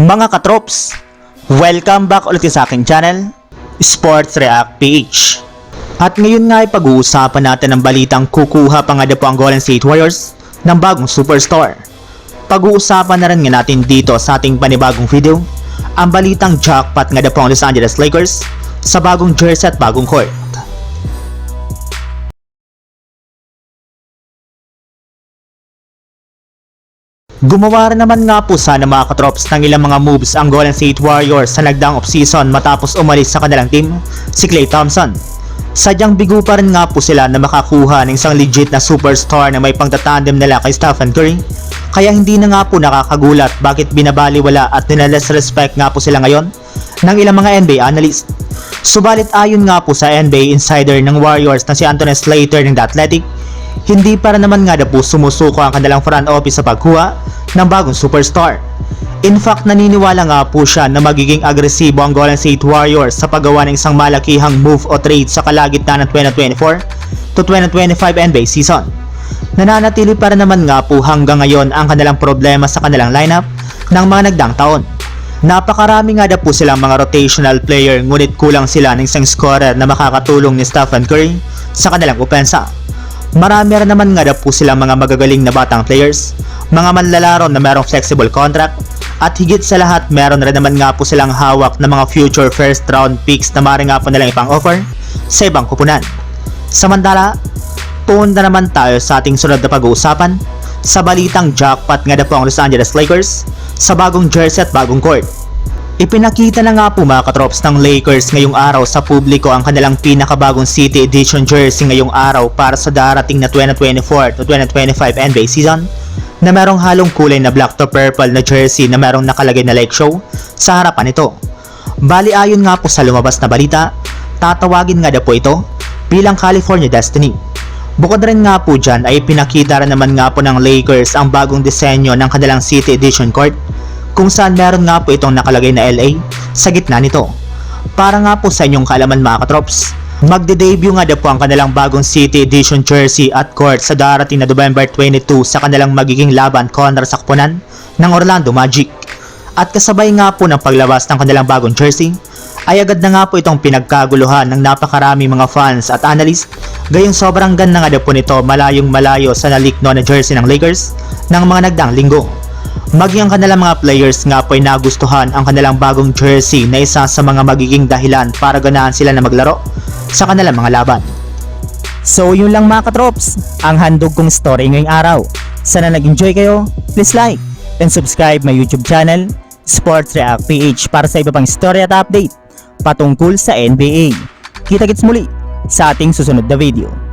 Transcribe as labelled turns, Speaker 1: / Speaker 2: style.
Speaker 1: Mga katrops, welcome back ulit sa aking channel, Sports React PH. At ngayon nga ay pag-uusapan natin ang balitang kukuha pa nga po ang Golden State Warriors ng bagong superstar. Pag-uusapan na rin nga natin dito sa ating panibagong video, ang balitang jackpot nga po ang Los Angeles Lakers sa bagong jersey at bagong court. Gumawa rin naman nga po sana mga katrops ng ilang mga moves ang Golden State Warriors sa nagdaang off-season matapos umalis sa kanilang team, si Klay Thompson. Sadyang bigo pa rin nga po sila na makakuha ng isang legit na superstar na may pangtatandem nila kay Stephen Curry. Kaya hindi na nga po nakakagulat bakit binabaliwala at respect nga po sila ngayon ng ilang mga NBA analyst. Subalit ayon nga po sa NBA insider ng Warriors na si Anthony Slater ng The Athletic, hindi para naman nga na po sumusuko ang kanilang front office sa pagkuha ng bagong superstar. In fact, naniniwala nga po siya na magiging agresibo ang Golden State Warriors sa paggawa ng isang malakihang move o trade sa kalagitnaan ng 2024 to 2025 NBA season. Nananatili para naman nga po hanggang ngayon ang kanilang problema sa kanilang lineup ng mga nagdang taon. Napakarami nga na po silang mga rotational player ngunit kulang sila ng isang scorer na makakatulong ni Stephen Curry sa kanilang opensa. Marami rin naman nga na po silang mga magagaling na batang players, mga manlalaro na merong flexible contract, at higit sa lahat meron rin naman nga po silang hawak na mga future first round picks na maaari nga po nilang ipang offer sa ibang kupunan. Samantala, punta naman tayo sa ating sunod na pag-uusapan sa balitang jackpot nga na po ang Los Angeles Lakers sa bagong jersey at bagong court. Ipinakita na nga po mga katrops ng Lakers ngayong araw sa publiko ang kanilang pinakabagong City Edition jersey ngayong araw para sa darating na 2024 to 2025 NBA season na merong halong kulay na black to purple na jersey na merong nakalagay na like show sa harapan nito. Bali ayon nga po sa lumabas na balita, tatawagin nga na po ito bilang California Destiny. Bukod rin nga po dyan ay pinakita rin naman nga po ng Lakers ang bagong disenyo ng kanilang City Edition court kung saan meron nga po itong nakalagay na LA sa gitna nito. Para nga po sa inyong kaalaman mga katrops, magde-debut nga daw po ang kanilang bagong City Edition jersey at court sa darating na November 22 sa kanilang magiging laban kontra sa kupunan ng Orlando Magic. At kasabay nga po ng paglabas ng kanilang bagong jersey, ay agad na nga po itong pinagkaguluhan ng napakarami mga fans at analyst gayong sobrang ganda nga daw po nito malayong malayo sa nalikno na jersey ng Lakers ng mga nagdang linggo. Maging ang kanilang mga players nga po ay nagustuhan ang kanilang bagong jersey na isa sa mga magiging dahilan para ganahan sila na maglaro sa kanilang mga laban.
Speaker 2: So yun lang mga katrops, ang handog kong story ngayong araw. Sana nag-enjoy kayo, please like and subscribe my YouTube channel, Sports React PH para sa iba pang story at update patungkol sa NBA. Kita-kits muli sa ating susunod na video.